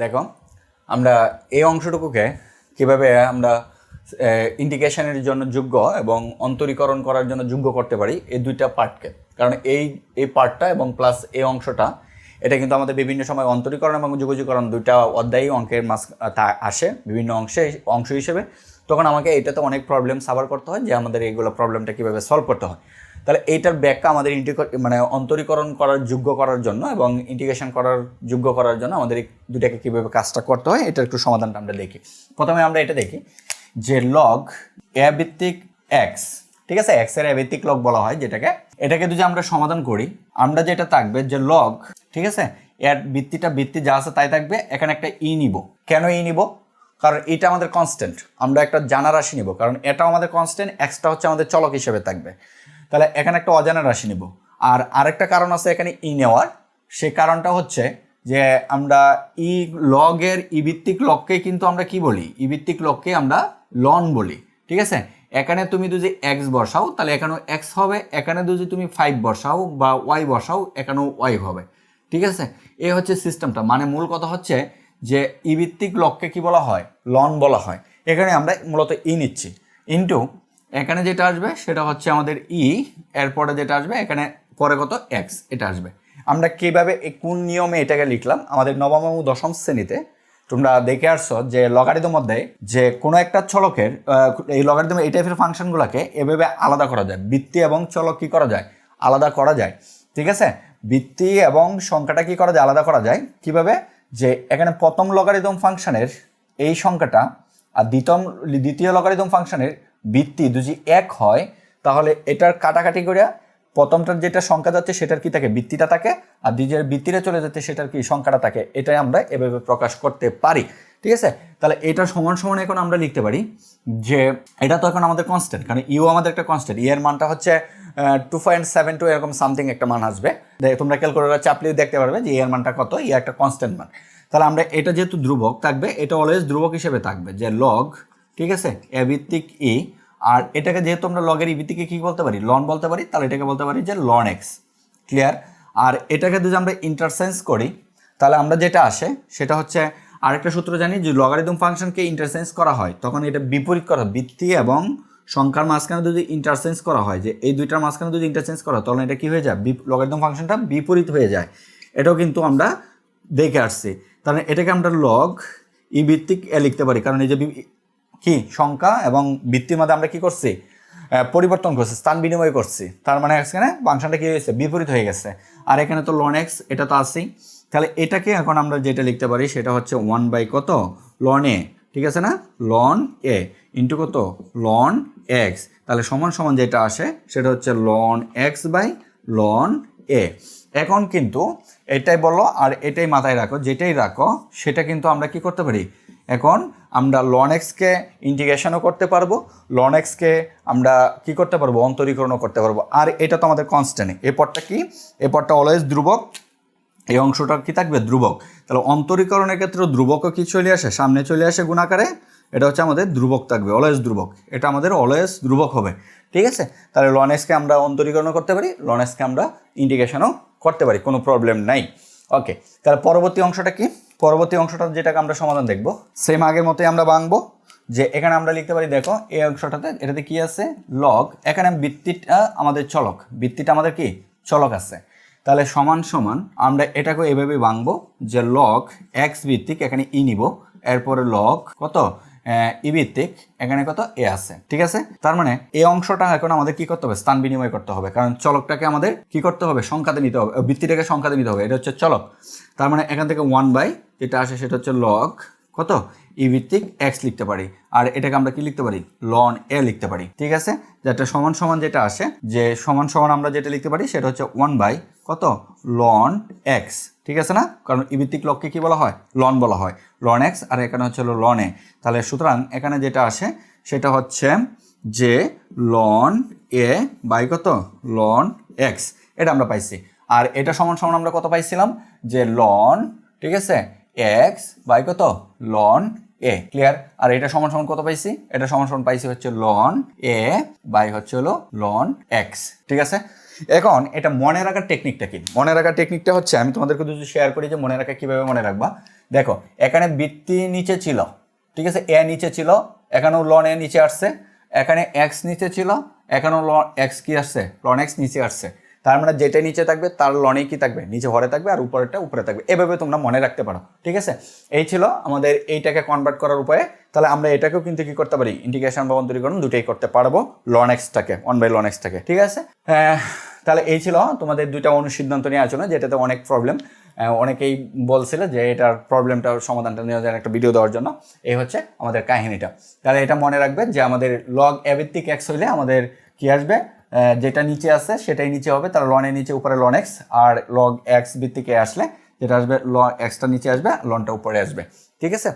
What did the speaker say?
দেখো, আমরা এই অংশটুকুকে কীভাবে আমরা ইন্ডিকেশনের জন্য যোগ্য এবং অন্তরীকরণ করার জন্য যোগ্য করতে পারি, এই দুইটা পার্টকে কারণ এই এই পার্টটা এবং প্লাস এই অংশটা, এটা কিন্তু আমাদের বিভিন্ন সময় অন্তরীকরণ এবং যোগাযোগকরণ দুইটা অধ্যায়ী অঙ্কের মাস তা আসে বিভিন্ন অংশে, অংশ হিসেবে। তখন আমাকে এটাতে অনেক প্রবলেম সাভার করতে হয় যে আমাদের এইগুলো প্রবলেমটা কীভাবে সলভ করতে হয়। তাহলে এইটার ব্যাখ্যা আমাদের ইন্টিক মানে অন্তরীকরণ করার, যোগ্য করার জন্য এবং ইন্টিগ্রেশন করার, যোগ্য করার জন্য আমাদের এই দুটাকে কীভাবে কাজটা করতে হয়, এটার একটু সমাধানটা আমরা দেখি। প্রথমে আমরা এটা দেখি যে লগ এ ভিত্তিক এক্স ঠিক আছে? এক্সের ভিত্তিক লগ বলা হয় যেটাকে। এটাকে যদি আমরা সমাধান করি, আমরা যেটা থাকবে যে লগ ঠিক আছে? এর ভিত্তিটা, ভিত্তি যা আছে তাই থাকবে, এখানে একটা ই নিব। কেন ই নিব? কারণ এটা আমাদের কনস্ট্যান্ট আমরা একটা জানা রাশি নিব, কারণ এটাও আমাদের কনস্ট্যান্ট এক্সটা হচ্ছে আমাদের চলক হিসেবে থাকবে। তাহলে এখানে একটা অজানা রাশি নেব। আর আরেকটা কারণ আছে এখানে ই নেওয়ার। সে কারণটা হচ্ছে যে আমরা ই লগের ই ভিত্তিক লককে কিন্তু আমরা কি বলি? ই ভিত্তিক লককে আমরা লন বলি। ঠিক আছে? এখানে তুমি যদি এক্স বসাও, তাহলে এখানেও এক্স হবে। এখানে যদি তুমি ফাইভ বসাও বা ওয়াই বসাও, এখানেও ওয়াই হবে। ঠিক আছে? এই হচ্ছে সিস্টেমটা মানে মূল কথা হচ্ছে যে ই ভিত্তিক লককে কি বলা হয়? লন বলা হয়। এখানে আমরা মূলত ই নিচ্ছি। ইন্টু এখানে যেটা আসবে সেটা হচ্ছে আমাদের ই এরপরে যেটা আসবে এখানে পরে কত এক্স এটা আসবে। আমরা কীভাবে কোন নিয়মে এটাকে লিখলাম? আমাদের নবম এবং দশম শ্রেণীতে তোমরা দেখে আসছো যে লগারিদম মধ্যে যে কোনো একটা চলকের এই লগারিদম এই টাইপের ফাংশনগুলোকে এভাবে আলাদা করা যায়। বৃত্তি এবং চলক কি করা যায়? আলাদা করা যায়। ঠিক আছে? বৃত্তি এবং সংখ্যাটা কি করা যায়? আলাদা করা যায়। কীভাবে? যে এখানে প্রথম লগারিদম ফাংশনের এই সংখ্যাটা আর দ্বিতম, দ্বিতীয় লগারিদম ফাংশনের বৃত্তি যদি এক হয়, তাহলে এটার কাটাকাটি করে প্রথমটার যেটা সংখ্যা যাচ্ছে, সেটার কি থাকে? বৃত্তিটা থাকে, আর দ্বিতীয় বৃত্তিটা চলে যাচ্ছে, সেটার কি সংখ্যাটা থাকে? এটাই আমরা এভাবে প্রকাশ করতে পারি। ঠিক আছে? তাহলে এটা সমান সমান এখন আমরা লিখতে পারি যে, এটা তো এখন আমাদের কনস্ট্যান্ট কারণ ইউ আমাদের একটা কনস্ট্যান্ট ই এর মানটা হচ্ছে টু পয়েন্ট সেভেন টু এরকম সামথিং একটা মান আসবে। তোমরা ক্যালকুলেটার চাপলেও দেখতে পারবে যে ই এর মানটা কত? ই একটা কনস্ট্যান্ট মান। তাহলে আমরা এটা যেহেতু ধ্রুবক থাকবে, এটা অলওয়েজ ধ্রুবক হিসেবে থাকবে, যে লগ ঠিক আছে? এ ভিত্তিক ই আর এটাকে যেহেতু আমরা লগের ই ভিত্তিকে কি বলতে পারি? লন বলতে পারি, তাহলে এটাকে বলতে পারি যে লন এক্স ক্লিয়ার আর এটাকে যদি আমরা ইন্টারসেন্স করি, তাহলে আমরা যেটা আসে, সেটা হচ্ছে আরেকটা সূত্র জানি যে লগারিদম ফাংশনকে ইন্টারসেন্স করা হয়, তখন এটা বিপরীত করা বৃত্তি এবং সংখ্যার মাঝখানে যদি ইন্টারসেন্স করা হয়, যে এই দুইটার মাঝখানে যদি ইন্টারসেন্স করা হয়, তাহলে এটা কী হয়ে যায়? লগারিদম ফাংশনটা বিপরীত হয়ে যায়। এটাও কিন্তু আমরা দেখে আসছি। তাহলে এটাকে আমরা লগ ই ভিত্তিক এ লিখতে পারি, কারণ এই যে কি সংখ্যা এবং ভিত্তির মধ্যে আমরা কি করছি? পরিবর্তন করছি, স্থান বিনিময় করছি। তার মানে এখানে ফাংশনটা কি হয়েছে? বিপরীত হয়ে গেছে। আর এখানে তো লন এক্স এটা তো আছেই। তাহলে এটাকে এখন আমরা যেটা লিখতে পারি, সেটা হচ্ছে ওয়ান বাই কত? লন এ ঠিক আছে না? লন এ ইন্টু কত? লন এক্স তাহলে সমান সমান যেটা আসে, সেটা হচ্ছে ln x by ln a এখন কিন্তু এটাই বলো আর এটাই মাথায় রাখো, যেটাই রাখো, সেটা কিন্তু আমরা কি করতে পারি? এখন আমরা লন এক্সকে ইন্টিগ্রেশনও করতে পারব লন এক্সকে আমরা কি করতে পারব? অন্তরীকরণও করতে পারব। আর এটা তো আমাদের কনস্ট্যান্ট এই পদটা কি? এই পদটা অলওয়েজ ধ্রুবক। এই অংশটা কি থাকবে? ধ্রুবক। তাহলে অন্তরীকরণের ক্ষেত্রে ধ্রুবকও কি চলে আসে? সামনে চলে আসে গুণাকারে। এটা হচ্ছে আমাদের ধ্রুবক থাকবে অলওয়েজ ধ্রুবক। এটা আমাদের অলওয়েজ ধ্রুবক হবে। ঠিক আছে? তাহলে লনেসকে আমরা অন্তরীকরণও করতে পারি লনেসকে আমরা ইন্টিগ্রেশনও করতে পারি। কোনো প্রবলেম নাই। ওকে তাহলে পরবর্তী অংশটা কি? পরবর্তী অংশটা যেটাকে আমরা সমাধান দেখব। সেম আগের মতোই আমরা ভাঙবো যে এখানে আমরা লিখতে পারি, দেখো, এই অংশটাতে এটাতে কি আছে? লগ এখানে বৃত্তিটা আমাদের চলক। বৃত্তিটা আমাদের কি? চলক আছে। তাহলে সমান সমান আমরা এটাকে এভাবে ভাঙবো যে লক এক্স ভিত্তিক এখানে ই নিব, এরপরে লক কত? ই ভিত্তিক এখানে কত এ আছে, ঠিক আছে? তার মানে এই অংশটা এখন আমাদের কি করতে হবে? স্থান বিনিময় করতে হবে। কারণ চলকটাকে আমাদের কি করতে হবে? সংখ্যাতে নিতে হবে ভিত্তিটাকে সংখ্যাতে নিতে হবে। এটা হচ্ছে চলক। তার মানে এখান থেকে ওয়ান বাই যেটা আসে সেটা হচ্ছে লগ কত? ই ভিত্তিক এক্স লিখতে পারি। আর এটাকে আমরা কি লিখতে পারি? লন এ লিখতে পারি। ঠিক আছে? যেটা সমান সমান যেটা আসে, যে সমান সমান আমরা যেটা লিখতে পারি, সেটা হচ্ছে ওয়ান বাই কত? লন এক্স ঠিক আছে না? কারণ ই ভিত্তিক লককে কি বলা হয়? লন বলা হয়। লন এক্স আর এখানে হচ্ছে হলো লন এ তাহলে সুতরাং এখানে যেটা আসে, সেটা হচ্ছে যে লন এ বাই কত? লন এক্স এটা আমরা পাইছি। আর এটা সমান সমান আমরা কত পাইছিলাম? যে লন ঠিক আছে? এক্স বাই কত? লন এ ক্লিয়ার আর এটা সমান সমান কত পাইছি? এটা সমান সমান পাইছি হচ্ছে লন এ বাই হচ্ছে হলো লন এক্স ঠিক আছে? এখন এটা মনে রাখার টেকনিকটা কি? মনে রাখার টেকনিকটা হচ্ছে, আমি তোমাদেরকে যদি শেয়ার করি যে মনে রাখা কীভাবে মনে রাখবা। দেখো, এখানে বৃত্তি নিচে ছিল, ঠিক আছে? এ নিচে ছিল, এখানেও লন এ নিচে আসছে। এখানে এক্স নিচে ছিল, এখানেও লন এক্স কি আসছে? লন এক্স নিচে আসছে। তার মানে যেটা নিচে থাকবে তার লনেই কি থাকবে? নিচে ঘরে থাকবে আর উপরেরটা উপরে থাকবে। এভাবে তোমরা মনে রাখতে পারো ঠিক আছে? এই ছিল আমাদের এইটাকে কনভার্ট করার উপায়ে। তাহলে আমরা এটাকেও কিন্তু কি করতে পারি? ইন্টিগ্রেশন বা অন্তরীকরণ দুটোই করতে পারব লন এক্সটাকে ওয়ান বাই লন এক্সটাকে ঠিক আছে? আহ, তাহলে এই ছিল তোমাদের দুইটা অনুসিদ্ধান্ত নিয়ে আলোচনা যেটাতে অনেক প্রবলেম অনেকেই বলছিল যে এটার প্রবলেমটার সমাধানটা যায় একটা ভিডিও দেওয়ার জন্য। এই হচ্ছে আমাদের কাহিনীটা। তাহলে এটা মনে রাখবে যে আমাদের লগ এভিত্তিক এক্স হইলে আমাদের কি আসবে? যেটা নিচে আছে সেটাই নিচে হবে। তার লনের নিচে উপরে লন এক্স আর লগ এক্স ভিত্তিকে আসলে যেটা আসবে ল এক্সটা নিচে আসবে লনটা উপরে আসবে। ঠিক আছে?